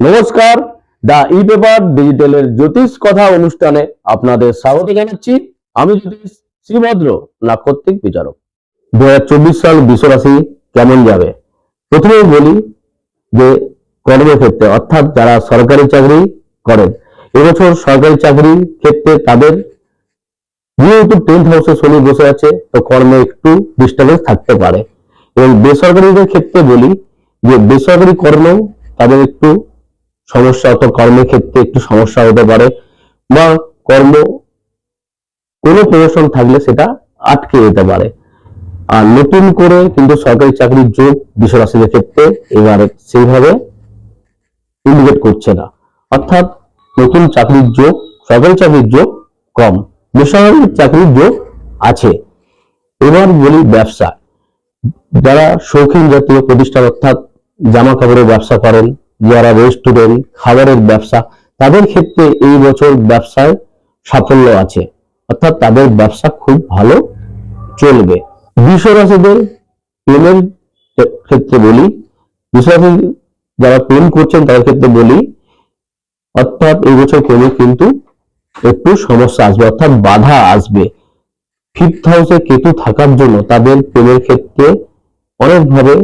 নমস্কার দা e paper ডিজিটালের জ্যোতিষ কথা অনুষ্ঠানে আপনাদের স্বাগত জানাচ্ছি। আমি জ্যোতিষ শ্রীভদ্র নাক্ষত্রিক বিচারক। দু হাজার চব্বিশ সাল বিশ্বরাশি কেমন যাবে? প্রথমে বলি যে কর্মক্ষেত্রে অর্থাৎ যারা সরকারি চাকরি করেন, এবছর সরকারি চাকরির ক্ষেত্রে তাদের যেহেতু টেন্থ হাউসে শনি বসে আছে, তো কর্মে একটু ডিস্টার্বেন্স থাকতে পারে। এবং বেসরকারিদের ক্ষেত্রে বলি যে বেসরকারি কর্ম তাদের একটু সমস্যা অত কর্মের ক্ষেত্রে একটু সমস্যা হতে পারে বা কর্ম কোনো প্রমোশন থাকলে সেটা আটকে যেতে পারে। আর নতুন করে কিন্তু সরকারি চাকরির যোগ বিশ্বরাশিদের ক্ষেত্রে এবারে সেইভাবে ইন্ডিকেট করছে না। অর্থাৎ নতুন চাকরির যোগ, সরকারি চাকরির যোগ কম, বেসরকারি চাকরির যোগ আছে। এবার বলি ব্যবসা। যারা শৌখিন জাতীয় প্রতিষ্ঠান অর্থাৎ জামা কাপড়ের ব্যবসা করেন যারা রেস্টুরেন্ট খাবারের ব্যবসা, তাদের ক্ষেত্রে এই বছর ব্যবসায় সাফল্য আছে। অর্থাৎ তাদের ব্যবসা খুব ভালো চলবে। বিশ্বরাশিদের প্রেমের ক্ষেত্রে বলি বিশ্বরাশি যারা প্রেম করছেন, তাদের ক্ষেত্রে বলি, অর্থাৎ এই বছর প্রেমে কিন্তু একটু সমস্যা আসবে, অর্থাৎ বাধা আসবে। ফিফথ হাউসে কেতু থাকার জন্য তাদের প্রেমের ক্ষেত্রে অনেকভাবে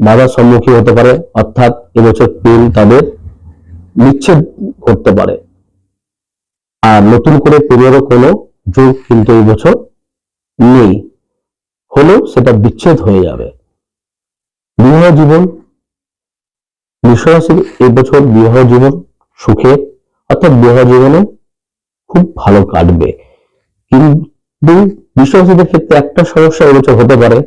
বাধার সম্মুখীন হতে পারে, অর্থাৎ এবছর প্রেম তাদের বিচ্ছেদ করতে পারে। আর নতুন করে প্রেমেরও কোনো যোগ কিন্তু এই বছর নেই। হলেও সেটা বিচ্ছেদ হয়ে যাবে। বিবাহ জীবন বিশ্বরাশির এই বছর বিবাহ জীবন সুখে, অর্থাৎ বিবাহ জীবনে খুব ভালো কাটবে। কিন্তু বিশ্বরাশিদের ক্ষেত্রে একটা সমস্যা এবছর হতে পারে।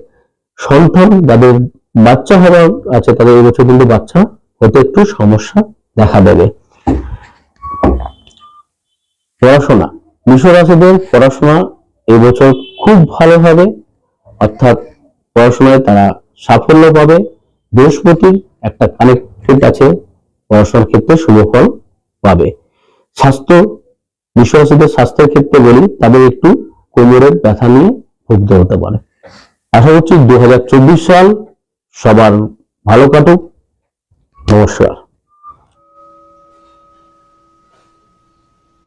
সন্তান যাদের বাচ্চা হওয়ার আছে, তাদের এই বছর কিন্তু বাচ্চা হতে একটু সমস্যা দেখা দেবে। পড়াশোনা বিশ্বরাশিদের পড়াশোনা এবছর খুব ভালো হবে, অর্থাৎ পড়াশোনায় তারা সাফল্য পাবে। বৃহস্পতির একটা কানেক্টেড আছে, পড়াশোনার ক্ষেত্রে শুভ ফল পাবে। স্বাস্থ্য বিশ্বরাশিদের স্বাস্থ্যের ক্ষেত্রে বলি, তাদের একটু কোমরের ব্যথা নিয়ে ভুগতে হতে পারে। আশা করছি দু হাজার চব্বিশ সাল সবার ভালো কাটুক। নমস্কার।